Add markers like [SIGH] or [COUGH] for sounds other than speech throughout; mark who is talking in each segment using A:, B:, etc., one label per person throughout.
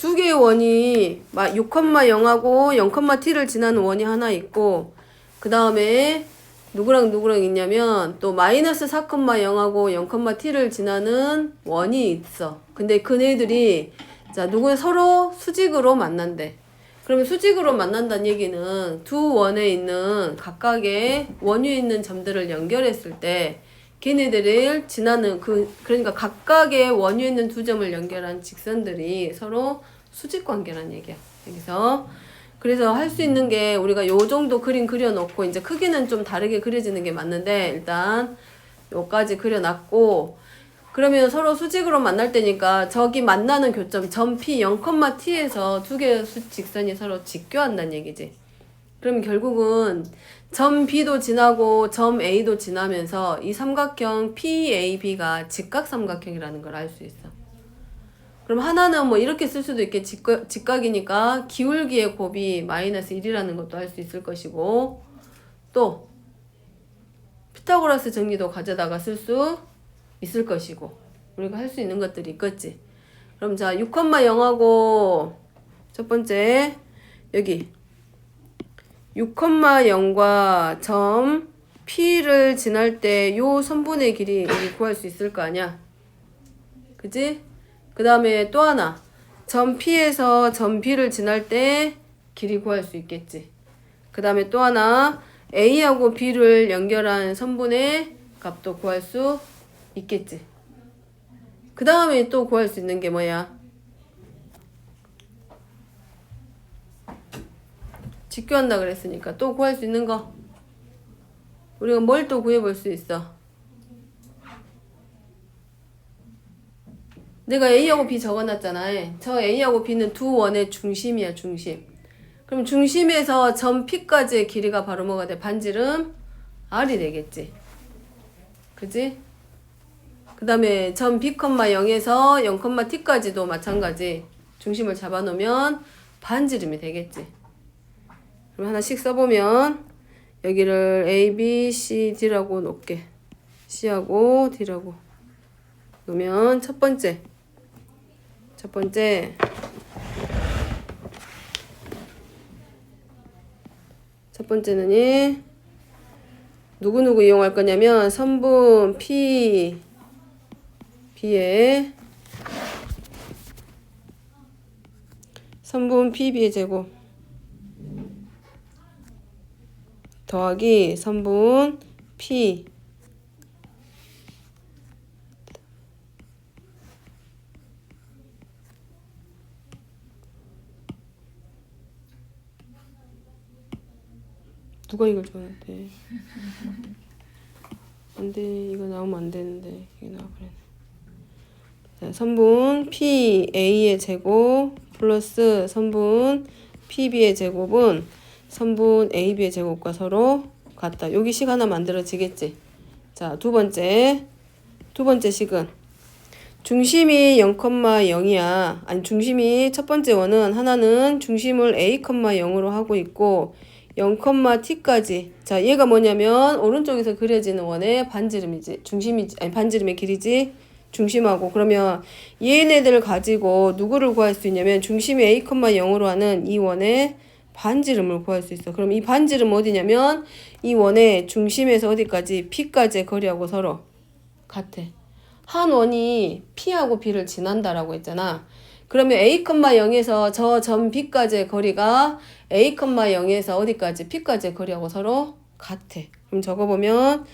A: 두 개의 원이 6,0하고 0,t를 지나는 원이 하나 있고 그 다음에 누구랑 누구랑 있냐면 또 마이너스 4,0하고 0,t를 지나는 원이 있어. 근데 그네들이 자 누구 서로 수직으로 만난대. 그러면 수직으로 만난다는 얘기는 두 원에 있는 각각의 원위에 있는 점들을 연결했을 때 걔네들을 지나는 그 그러니까 각각의 원위에 있는 두 점을 연결한 직선들이 서로 수직 관계란 얘기야. 여기서 그래서 할 수 있는 게 우리가 요 정도 그림 그려놓고 이제 크기는 좀 다르게 그려지는 게 맞는데 일단 요까지 그려놨고 그러면 서로 수직으로 만날 때니까 저기 만나는 교점 점 P 0,t에서 두 개의 수- 직선이 서로 직교한다는 얘기지. 그러면 결국은 점 B도 지나고 점 A도 지나면서 이 삼각형 PAB가 직각 삼각형이라는 걸 알 수 있어. 그럼 하나는 뭐 이렇게 쓸 수도 있겠 직각, 직각이니까 기울기의 곱이 마이너스 1이라는 것도 할수 있을 것이고 또 피타고라스 정리도 가져다가 쓸 수 있을 것이고 우리가 할 수 있는 것들이 있겠지. 그럼 자 6,0하고 첫 번째 여기 6,0과 점 P를 지날 때 요 선분의 길이 구할 수 있을 거 아니야. 그지? 그 다음에 또 하나. 점 P에서 점 B를 지날 때 길이 구할 수 있겠지. 그 다음에 또 하나. A하고 B를 연결한 선분의 값도 구할 수 있겠지. 그 다음에 또 구할 수 있는 게 뭐야? 직교한다 그랬으니까 또 구할 수 있는 거. 우리가 뭘 또 구해볼 수 있어? 내가 A하고 B 적어놨잖아. 저 A하고 B는 두 원의 중심이야, 중심. 그럼 중심에서 점 P까지의 길이가 바로 뭐가 돼? 반지름 R이 되겠지. 그지? 그 다음에 점 B, 0에서 0, T까지도 마찬가지. 중심을 잡아놓으면 반지름이 되겠지. 그럼 하나씩 써보면 여기를 A, B, C, D라고 놓게. C하고 D라고 놓으면 첫 번째. 첫 번째. 첫 번째는 이 누구누구 이용할 거냐면 선분 P B의 선분 PB의 제곱 더하기 선분 P 누가 이걸 좋아한대? [LAUGHS] 안돼 이거 나오면 안 되는데 이게 나와 그래. 자, 선분 PA의 제곱 플러스 선분 PB의 제곱은 선분 AB의 제곱과 서로 같다. 여기 식 하나 만들어지겠지. 자, 두 번째. 두 번째 식은 중심이 0,0이야. 아니 중심이 첫 번째 원은 하나는 중심을 A,0으로 하고 있고 0,t까지. 자, 얘가 뭐냐면 오른쪽에서 그려지는 원의 반지름이지. 중심이 아니 반지름의 길이지. 중심하고 그러면 얘네들을 가지고 누구를 구할 수 있냐면 중심이 A,0으로 하는 이 원의 반지름을 구할 수 있어. 그럼 이 반지름 어디냐면 이 원의 중심에서 어디까지 P까지의 거리하고 서로 같아. 한 원이 P하고 B를 지난다라고 했잖아. 그러면 A,0에서 저 점 B까지의 거리가 A,0에서 어디까지 P까지의 거리하고 서로 같아. 그럼 적어보면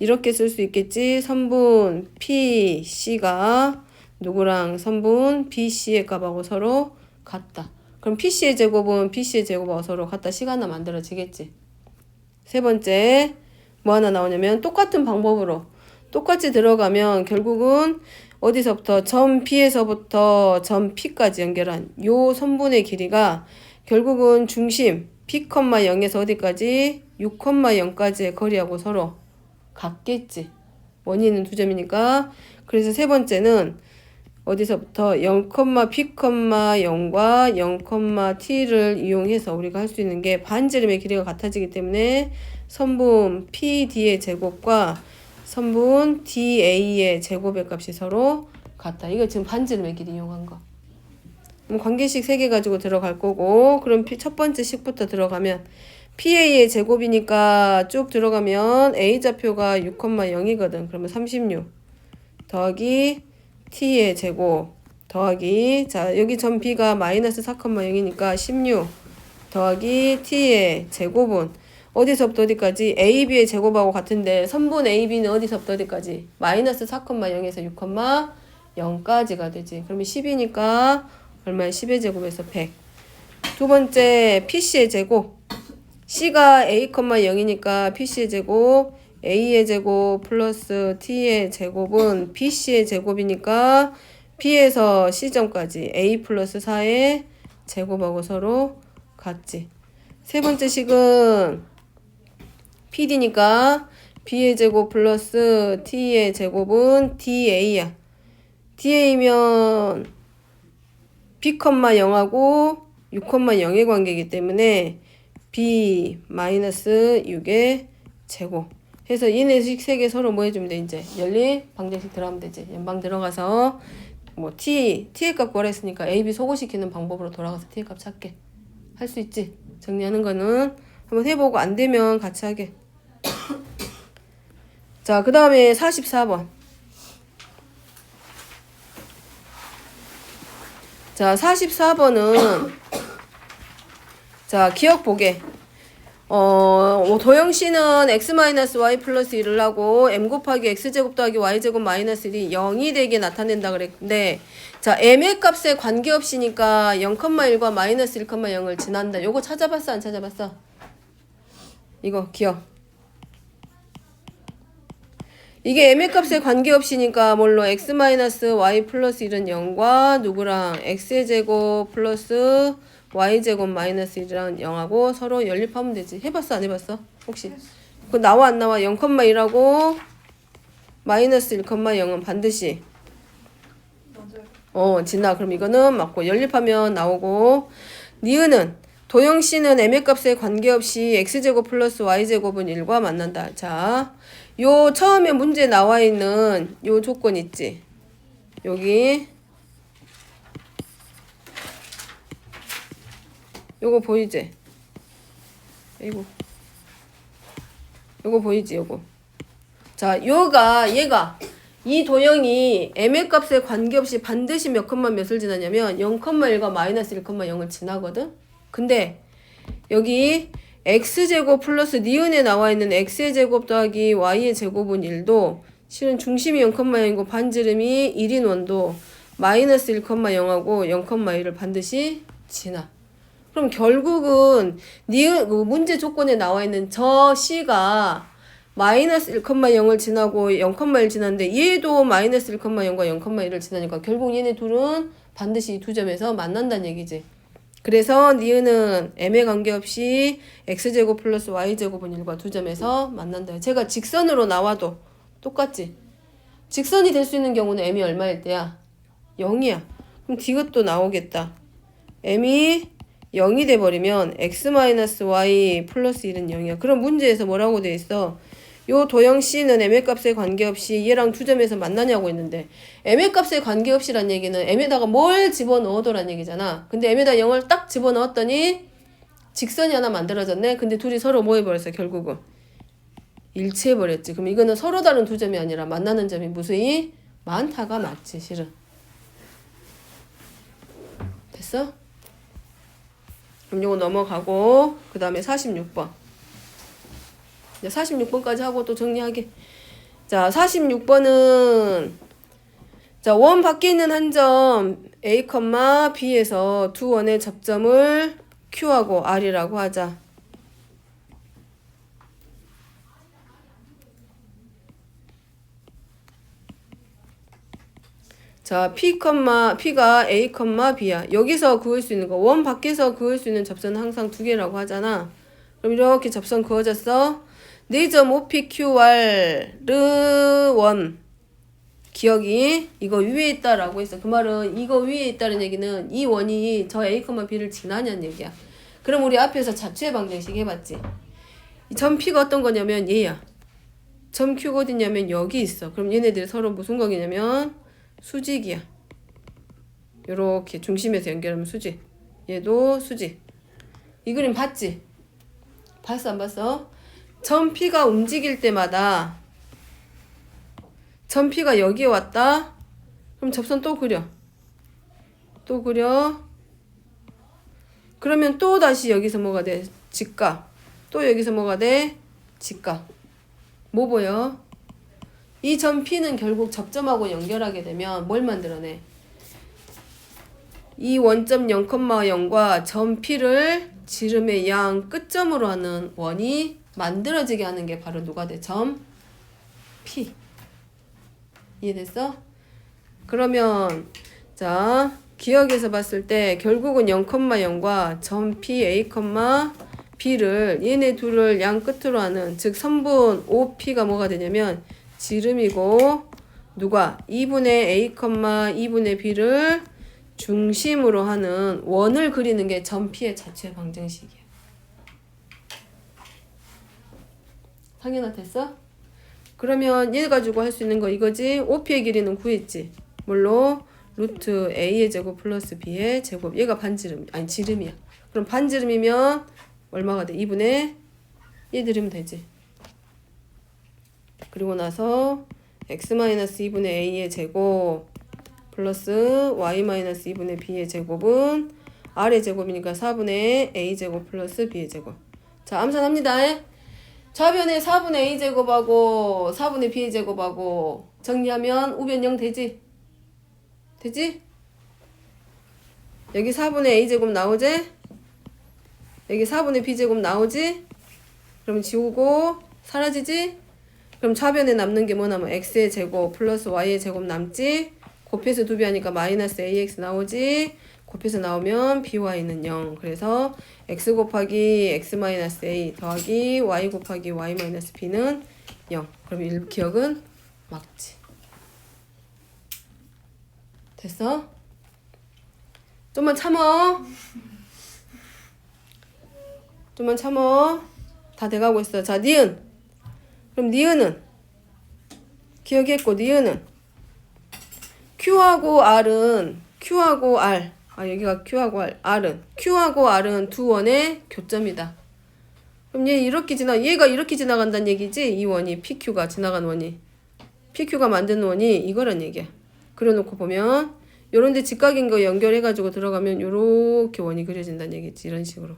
A: 이렇게 쓸 수 있겠지. 선분 P, C가 누구랑 선분 B, C의 값하고 서로 같다. 그럼 PC의 제곱은 BC의 제곱하고 서로 같다 시간나 만들어지겠지. 세 번째 뭐 하나 나오냐면 똑같은 방법으로 똑같이 들어가면 결국은 어디서부터 점 B에서부터 점 P까지 연결한 요 선분의 길이가 결국은 중심 P,0에서 어디까지 6,0까지의 거리하고 서로 같겠지. 원인은 두 점이니까. 그래서 세 번째는 어디서부터 0,p,0과 0,t를 이용해서 우리가 할 수 있는 게 반지름의 길이가 같아지기 때문에 선분 PD의 제곱과 선분 DA의 제곱의 값이 서로 같다. 이거 지금 반지름의 길이 이용한 거. 그럼 관계식 3개 가지고 들어갈 거고 그럼 P- 첫 번째 식부터 들어가면 PA의 제곱이니까 쭉 들어가면 A 좌표가 6,0이거든. 그러면 36 더하기 T의 제곱 더하기 자 여기 점 B가 마이너스 4,0이니까 16 더하기 T의 제곱은 어디서부터 어디까지 AB의 제곱하고 같은데 선분 AB는 어디서부터 어디까지 마이너스 4,0에서 6,0까지가 되지. 그러면 10이니까 얼마야? 10의 제곱에서 100. 두 번째 PC의 제곱. C가 A, 0이니까 PC의 제곱, A의 제곱 플러스 T의 제곱은 BC의 제곱이니까 B에서 C점까지 A 플러스 4의 제곱하고 서로 같지. 세 번째 식은 PD니까 B의 제곱 플러스 T의 제곱은 DA야. DA면 B, 0하고 6,0의 관계이기 때문에 B 마이너스 6의 제곱 해서 얘네식 세 개 서로 뭐 해주면 돼 이제. 연립 방정식 들어가면 되지. 연방 들어가서 뭐 T T의 값 구하랬으니까 A, B 소거시키는 방법으로 돌아가서 T의 값 찾게. 할 수 있지. 정리하는 거는 한번 해보고 안 되면 같이 하게. [COUGHS] 자 그 다음에 44번. 자 44번은 [COUGHS] 자, 기억 보게. 어, 뭐 도영 씨는 x-y 플러스 1을 하고 m 곱하기 x제곱 더하기 y제곱 마이너스 1이 0이 되게 나타낸다 그랬는데 자, m의 값에 관계없이니까 0,1과 마이너스 1,0을 지난다. 요거 찾아봤어? 안 찾아봤어? 이거 기억. 이게 m의 값에 관계없이니까 뭘로 x-y 플러스 1은 0과 누구랑 x의 제곱 플러스 y제곱 마이너스 1이랑 0하고 서로 연립하면 되지. 해봤어? 안 해봤어? 혹시? 그 나와 안 나와? 0,1하고 마이너스 1,0은 반드시 어 지나. 그럼 이거는 맞고 연립하면 나오고 니은은 도영 씨는 m의 값에 관계없이 x제곱 플러스 y제곱은 1과 만난다. 자, 요 처음에 문제 나와 있는 요 조건 있지? 여기 요거 보이지? 이거. 요거 보이지 요거? 자 요가 얘가 이 도형이 m의 값에 관계없이 반드시 몇 컴마 몇을 지나냐면 0,1과 마이너스 1,0을 지나거든? 근데 여기 x제곱 플러스 니은에 나와 있는 x의 제곱 더하기 y의 제곱은 1도 실은 중심이 0,0이고 반지름이 1인 원도 마이너스 1,0하고 0,1을 반드시 지나 그럼 결국은 니은 그 문제 조건에 나와 있는 저 C가 마이너스 1,0을 지나고 0,1 지났는데 얘도 마이너스 1,0과 0,1을 지나니까 결국 얘네 둘은 반드시 이 두 점에서 만난다는 얘기지. 그래서 니은은 m에 관계없이 x제곱 플러스 y제곱은 1과 두 점에서 만난다. 제가 직선으로 나와도 똑같지. 직선이 될 수 있는 경우는 m이 얼마일 때야? 0이야. 그럼 디귿도 나오겠다. m이 0이 돼버리면 x-y 플러스 1은 0이야. 그럼 문제에서 뭐라고 돼 있어? 요 도형 C는 m의 값에 관계없이 얘랑 두 점에서 만나냐고 했는데 m의 값에 관계없이란 얘기는 m에다가 뭘 집어넣어도란 얘기잖아. 근데 m에다 0을 딱 집어넣었더니 직선이 하나 만들어졌네. 근데 둘이 서로 뭐 해버렸어 결국은 일치해버렸지. 그럼 이거는 서로 다른 두 점이 아니라 만나는 점이 무수히 많다가 맞지 실은. 됐어? 그럼 요거 넘어가고 그 다음에 46번. 이제 46번까지 하고 또 정리하게. 자 46번은 자원 밖에 있는 한 점 A, B에서 두 원의 접점을 Q하고 R이라고 하자 자, P, P가 A, B야. 여기서 그을 수 있는 거. 원 밖에서 그을 수 있는 접선은 항상 두 개라고 하잖아. 그럼 이렇게 접선 그어졌어. 4점 5PQR 원. 기억이 이거 위에 있다라고 했어. 그 말은 이거 위에 있다는 얘기는 이 원이 저 A, B를 지나냐는 얘기야. 그럼 우리 앞에서 자취의 방정식 해봤지. 이점 P가 어떤 거냐면 얘야. 점 Q가 어디냐면 여기 있어. 그럼 얘네들이 서로 무슨 관계냐면 수직이야. 요렇게 중심에서 연결하면 수직. 얘도 수직. 이 그림 봤지? 봤어 안 봤어? 점 P가 움직일 때마다 점 P가 여기에 왔다. 그럼 접선 또 그려. 또 그려. 그러면 또 다시 여기서 뭐가 돼? 직각. 또 여기서 뭐가 돼? 직각. 뭐 보여? 이 점 P는 결국 접점하고 연결하게 되면 뭘 만들어내? 이 원점 0,0과 점 P를 지름의 양 끝점으로 하는 원이 만들어지게 하는 게 바로 돼? 점 P. 이해됐어? 그러면 자 기억에서 봤을 때 결국은 0,0과 점 P, A, B를 얘네 둘을 양 끝으로 하는 즉 선분 OP가 뭐가 되냐면 지름이고 누가 2분의 A, 2분의 B를 중심으로 하는 원을 그리는 게점 P의 자체 방정식이야. 당연하 됐어? 그러면 얘 가지고 할 수 있는 거 이거지. OP의 길이는 구했지. 뭘로? 루트 A의 제곱 플러스 B의 제곱. 얘가 반지름, 아니 지름이야. 그럼 반지름이면 얼마가 돼? 2분의 1 들으면 되지. 그리고 나서 x-2분의 a의 제곱 플러스 y-2분의 b의 제곱은 r의 제곱이니까 4분의 a 제곱 플러스 b의 제곱. 자, 암산합니다. 좌변에 4분의 a 제곱하고 4분의 b의 제곱하고 정리하면 우변 0 되지? 되지? 여기 4분의 a 제곱 나오지? 여기 4분의 b 제곱 나오지? 그럼 지우고 사라지지? 그럼 좌변에 남는 게뭐 남아? x의 제곱 플러스 y의 제곱 남지? 곱해서 두 배 하니까 마이너스 ax 나오지? 곱해서 나오면 by는 0. 그래서 x 곱하기 x 마이너스 a 더하기 y 곱하기 y 마이너스 b는 0. 그럼 일 기억은 맞지. 됐어? 좀만 참어. 좀만 참어. 다 돼가고 있어. 자, 니은. 그럼 니은은 기억했고 니은은 Q하고 R은 Q하고 R 아 여기가 Q하고 R R은 Q하고 R은 두 원의 교점이다. 그럼 얘 이렇게 지나 얘가 이렇게 지나간다는 얘기지 이 원이 PQ가 지나간 원이 PQ가 만든 원이 이거란 얘기야. 그려놓고 보면 요런데 직각인 거 연결해가지고 들어가면 요렇게 원이 그려진다는 얘기지 이런 식으로.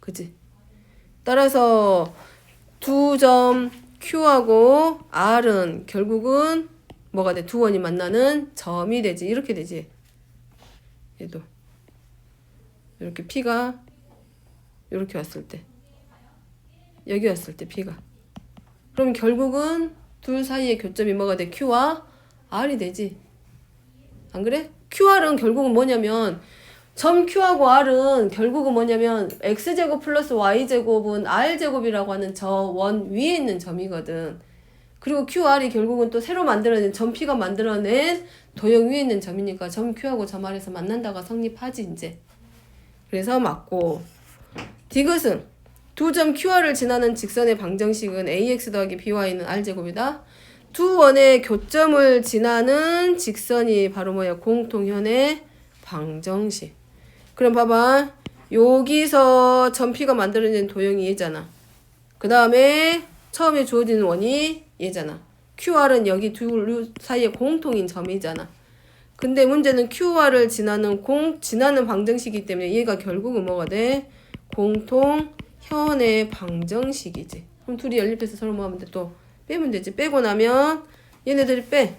A: 그지? 따라서 두 점 Q하고 R은 결국은 뭐가 돼? 두 원이 만나는 점이 되지. 이렇게 되지. 얘도. 이렇게 P가 이렇게 왔을 때. 여기 왔을 때 P가. 그럼 결국은 둘 사이의 교점이 뭐가 돼? Q와 R이 되지. 안 그래? QR은 결국은 뭐냐면 점 Q하고 R은 결국은 뭐냐면 X제곱 플러스 Y제곱은 R제곱이라고 하는 저 원 위에 있는 점이거든. 그리고 QR이 결국은 또 새로 만들어낸 점 P가 만들어낸 도형 위에 있는 점이니까 점 Q하고 점 R에서 만난다가 성립하지 이제. 그래서 맞고 디귿은 두 점 QR을 지나는 직선의 방정식은 AX 더하기 BY는 R제곱이다. 두 원의 교점을 지나는 직선이 바로 뭐야? 공통현의 방정식. 그럼 봐봐. 여기서 점피가 만들어진 도형이 얘잖아. 그 다음에 처음에 주어지는 원이 얘잖아. QR은 여기 둘 사이에 공통인 점이잖아. 근데 문제는 QR을 지나는 공 지나는 방정식이기 때문에 얘가 결국은 뭐가 돼? 공통 현의 방정식이지. 그럼 둘이 연립해서 서로 뭐 하면 돼? 또 빼면 되지. 빼고 나면 얘네들이 빼.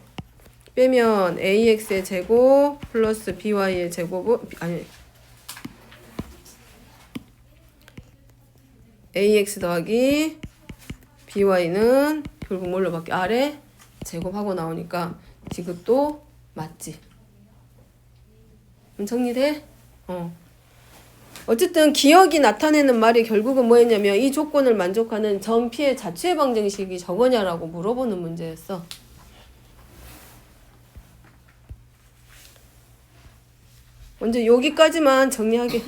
A: 빼면 AX의 제곱 플러스 BY의 제곱은 아니 ax 더하기 by는 결국 뭘로 바뀌어? 아래 제곱하고 나오니까 디귿도 맞지. 음, 정리돼? 어. 어쨌든 기억이 나타내는 말이 결국은 뭐였냐면 이 조건을 만족하는 점 P의 자체 방정식이 저거냐라고 물어보는 문제였어. 먼저 여기까지만 정리하게.